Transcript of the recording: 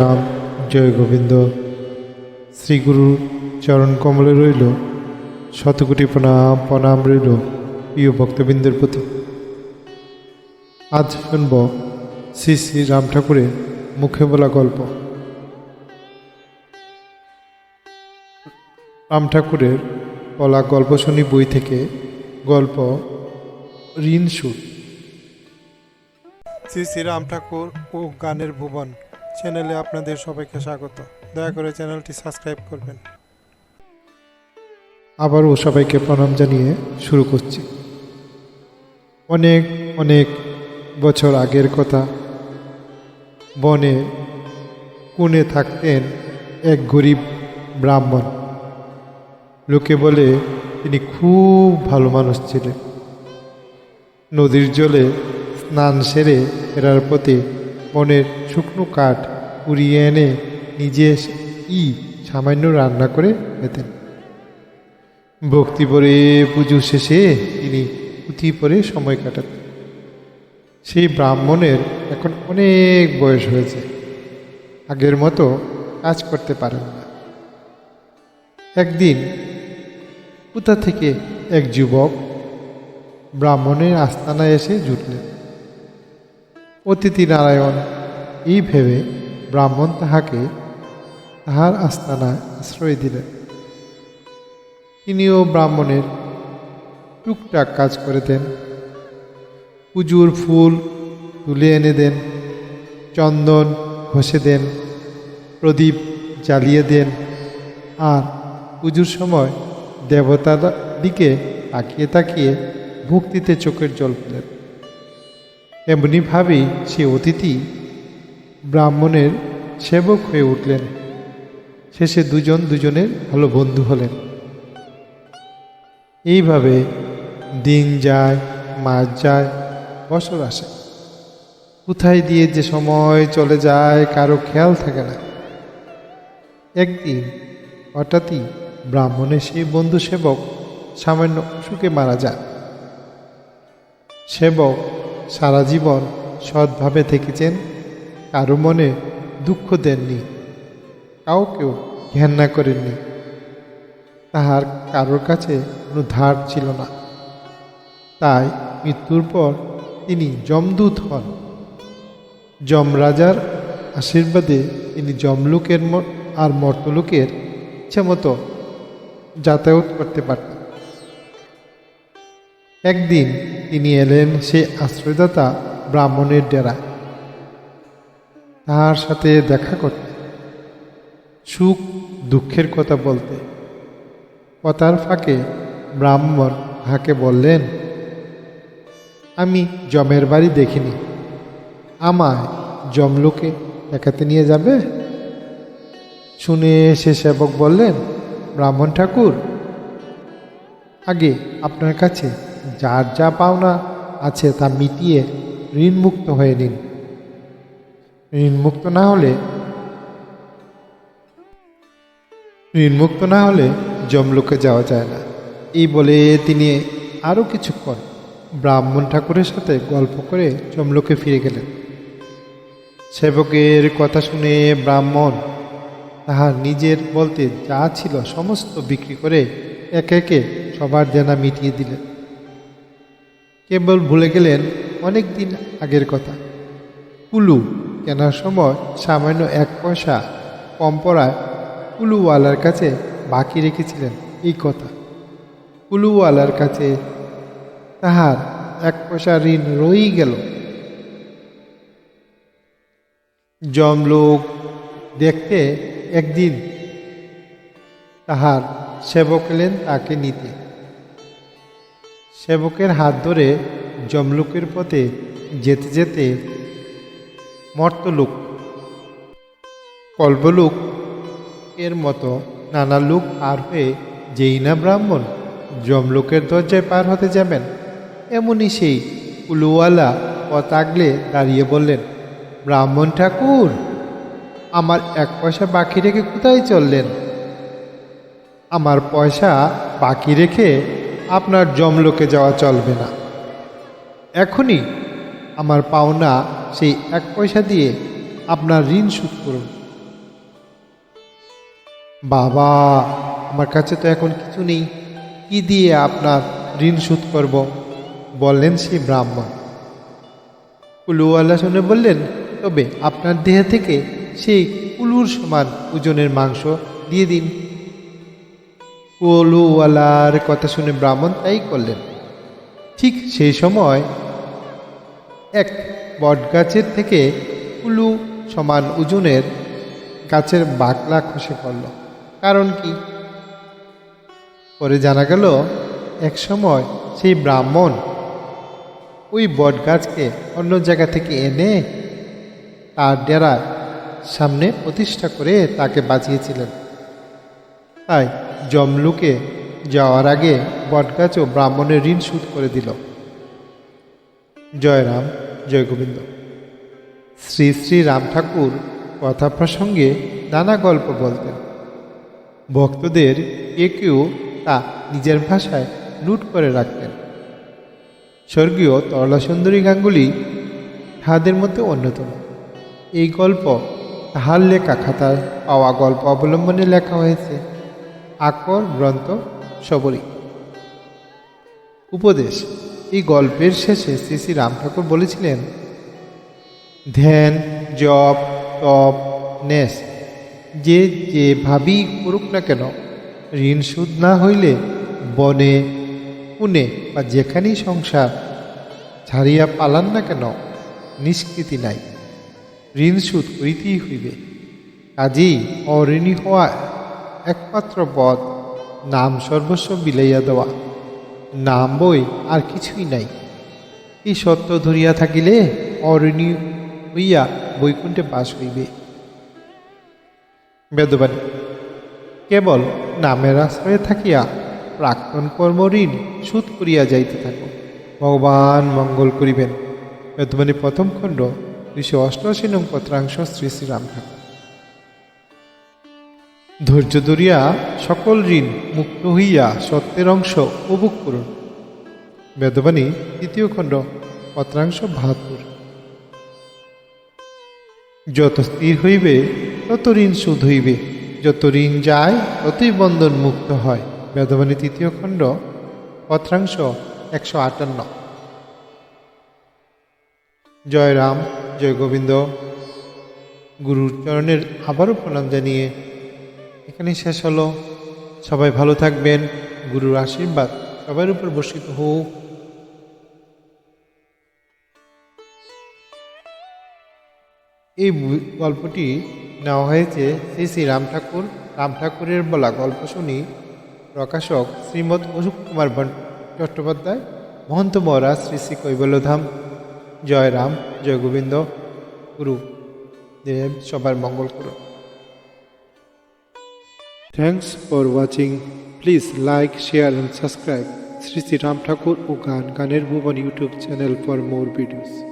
রাম জয় গোবিন্দ। শ্রীগুরুর চরণ কমলে রইল, শতকোটি প্রণাম প্রণাম রইল প্রিয় ভক্তবৃন্দের প্রতি। আজ শুনব শ্রী শ্রী রাম ঠাকুরের মুখে বলা গল্প। রাম ঠাকুরের বলা গল্প শুনি বই থেকে, গল্প ঋণ সুর। শ্রী শ্রী রাম ঠাকুর ও গানের ভুবন। চ্যানেলে আপনাদের সবাইকে স্বাগত। দয়া করে চ্যানেলটি সাবস্ক্রাইব করবেন। আবারও সবাইকে প্রণাম জানিয়ে শুরু করছি। অনেক অনেক বছর আগের কথা। বনে কোণে থাকতেন এক গরিব ব্রাহ্মণ। লোকে বলে, তিনি খুব ভালো মানুষ ছিলেন। নদীর জলে স্নান সেরে ফেরার পথে বনের শুকনো কাঠ কুড়িয়ে এনে নিজে ই সামান্য রান্না করে খেতেন। ভক্তি পরে পুজো শেষে তিনি পুঁথি পরে সময় কাটাতেন। সেই ব্রাহ্মণের এখন অনেক বয়স হয়েছে। আগের মতো কাজ করতে পারেন না। একদিন কোথা থেকে এক যুবক ব্রাহ্মণের আস্তানায় এসে জুটলেন। অতিথি নারায়ণ, এই ভেবে ব্রাহ্মণ তাহাকে তাহার আস্তানায় আশ্রয় দিলেন। তিনিও ব্রাহ্মণের টুকটাক কাজ করে দেন পুজোর ফুল তুলে এনে দেন, চন্দন ঘষে দেন, প্রদীপ জ্বালিয়ে দেন আর পুজোর সময় দেবতার দিকে তাকিয়ে তাকিয়ে ভক্তিতে চোখের জল ফেলেন। এমনিভাবেই সে অতিথি ব্রাহ্মণের সেবক হয়ে উঠলেন। শেষে দুজন দুজনের ভালো বন্ধু হলেন। এইভাবে দিন যায়, মাস যায়, বছর আসে। কোথায় দিয়ে যে সময় চলে যায় কারও খেয়াল থাকে না। একদিন হঠাৎই ব্রাহ্মণের সেই বন্ধু সেবক সামান্য অসুখে মারা যায় সেবক সারা জীবন সৎভাবে থেকেছেন, কারও মনে দুঃখ দেননি, কাউকেও ঘেন্না করেননি। তাহার কারোর কাছে কোনো ধার ছিল না। তাই মৃত্যুর পর তিনি যমদূত হন। যমরাজার আশীর্বাদে তিনি যমলোকের আর মর্তলোকের ইচ্ছে মতো যাতায়াত করতে পারতেন। একদিন তিনি এলেন সেই আশ্রয়দাতা ব্রাহ্মণের ডেরায় তাহার সাথে দেখা করতে। সুখ দুঃখের কথা বলতে। কথার ফাঁকে ব্রাহ্মণ তাহাকে বললেন, আমি জমের বাড়ি দেখিনি। আমায় জমলোকে দেখাতে নিয়ে যাবে? শুনে সে সেবক বললেন, ব্রাহ্মণ ঠাকুর, আগে আপনার কাছে যার যা পাওনা আছে তা মিটিয়ে ঋণমুক্ত হয়ে নিন। ঋণমুক্ত না হলে ঋণমুক্ত না হলে জমলোকে যাওয়া যায় না। এই বলে তিনি আরও কিছুক্ষণ ব্রাহ্মণ ঠাকুরের সাথে গল্প করে জমলোকে ফিরে গেলেন। সেবকের কথা শুনে ব্রাহ্মণ তাহার নিজের বলতে যা ছিল সমস্ত বিক্রি করে একে একে সবার দেনা মিটিয়ে দিলেন। কেবল ভুলে গেলেন অনেক দিন আগের কথা। কুলু কেনার সময় সামান্য এক পয়সা কম পড়ায় কুলুওয়ালার কাছে বাকি রেখেছিলেন এই কথা। কুলুওয়ালার কাছে তাহার এক পয়সা ঋণ রয়েই গেল। জমলোক দেখতে একদিন তাহার সেবক এলেন তাকে নিতে। সেবকের হাত ধরে জমলুকের পথে যেতে যেতে মর্তলুক, কল্পলুক এর মতো নানা লোক পার হয়ে যেই না ব্রাহ্মণ জমলোকের দরজায় পার হতে যাবেন, এমনই সেই কুলুওয়ালা পথ আগলে দাঁড়িয়ে বললেন, ব্রাহ্মণ ঠাকুর, আমার এক পয়সা বাকি রেখে কোথায় চললেন? আমার পয়সা বাকি রেখে আপনার জমলোকে যাওয়া চলবে না। এখনই আমার পাওনা সেই এক পয়সা দিয়ে আপনার ঋণ শোধ করুন। বাবা, আমার কাছে তো এখন কিছু নেই। কি দিয়ে আপনার ঋণ শোধ করব? বললেন সেই ব্রাহ্মণ। কুলুওয়ালা শুনে বললেন, তবে আপনার দেহ থেকে সেই কুলুর সমান ওজনের মাংস দিয়ে দিন। কুলুওয়ালার কথা শুনে ব্রাহ্মণ তাই করলেন। ঠিক সেই সময় এক বটগাছের থেকে কুলু সমান ওজনের গাছের বাকলা খসে পড়ল। কারণ কি? পরে জানা গেল, এক সময় সেই ব্রাহ্মণ ওই বটগাছকে অন্য জায়গা থেকে এনে তার ডেরার সামনে প্রতিষ্ঠা করে তাকে বাঁচিয়েছিলেন। তাই জমলুকে যাওয়ার আগে বটগাছ ও ব্রাহ্মণের ঋণ শোধ করে দিল। জয় রাম জয় গোবিন্দ শ্রী শ্রী রাম ঠাকুর কথা প্রসঙ্গে নানা গল্প বলতেন। ভক্তদের কে কেউ তা নিজের ভাষায় লুট করে রাখতেন। স্বর্গীয় তরলাসুন্দরী গাঙ্গুলি তাহাদের মধ্যে অন্যতম। এই গল্প তাহার লেখা খাতায় পাওয়া গল্প অবলম্বনে লেখা হয়েছে। আকর, গ্রন্থ সবরী উপদেশ, এই গল্পের শেষে শ্রী শ্রী রাম ঠাকুর বলেছিলেন, ধ্যান, জপ, তপ, নেশ, যে যেভাবেই করুক না কেন, ঋণ সুদ না হইলে বনে, পুনে বা যেখানেই সংসার ছাড়িয়া পালান না কেন, নিষ্কৃতি নাই। ঋণ সুদ করিতেই হইবে। কাজেই অঋণী হওয়া একমাত্র পথ, নাম সর্বস্ব বিলাইয়া দেওয়া। নাম বই আর কিছুই নাই। এই সত্য ধরিয়া থাকিলে অঋণী হইয়া বৈকুণ্ঠে বাস হইবে। বেদবাণী, কেবল নামের আশ্রয়ে থাকিয়া প্রাক্তন কর্ম ঋণ সুদ করিয়া যাইতে থাকো। ভগবান মঙ্গল করিবেন। বেদবাণী প্রথম খণ্ড, দুইশো অষ্টআশি নং পত্রাংশ শ্রী শ্রীরাম ঠাকুর ধৈর্য ধরিয়া সকল ঋণ মুক্ত হইয়া সত্যের অংশ উপভোগ করুন। বেদবাণী তৃতীয় খণ্ড, পত্রাংশ বাহাত্তর। যত স্থির হইবে, তত ঋণ শোধ হইবে। যত ঋণ যায়, ততই বন্ধন মুক্ত হয়। বেদবাণী, তৃতীয় খণ্ড, পত্রাংশ একশো আটান্ন। জয় রাম, জয় গোবিন্দ। গুরুর চরণের আবারও প্রণাম জানিয়ে এখানে শেষ হলো। সবাই ভালো থাকবেন। গুরুর আশীর্বাদ সবার উপর বর্ষিত হোক। এই গল্পটি নেওয়া হয়েছে শ্রী শ্রী রাম ঠাকুর। রাম ঠাকুরের বলা গল্প শুনি প্রকাশক শ্রীমৎ অশোক কুমার চট্টোপাধ্যায়। মহন্ত মহারাজ শ্রী শ্রী কৈবল্যধাম। জয় রাম, জয় গোবিন্দ। গুরু দেব, সবার মঙ্গল করুন। Thanks for watching. Please like, share and subscribe Sri Sri Ram Thakur Ugan Ganer Bhuvan YouTube channel for more videos.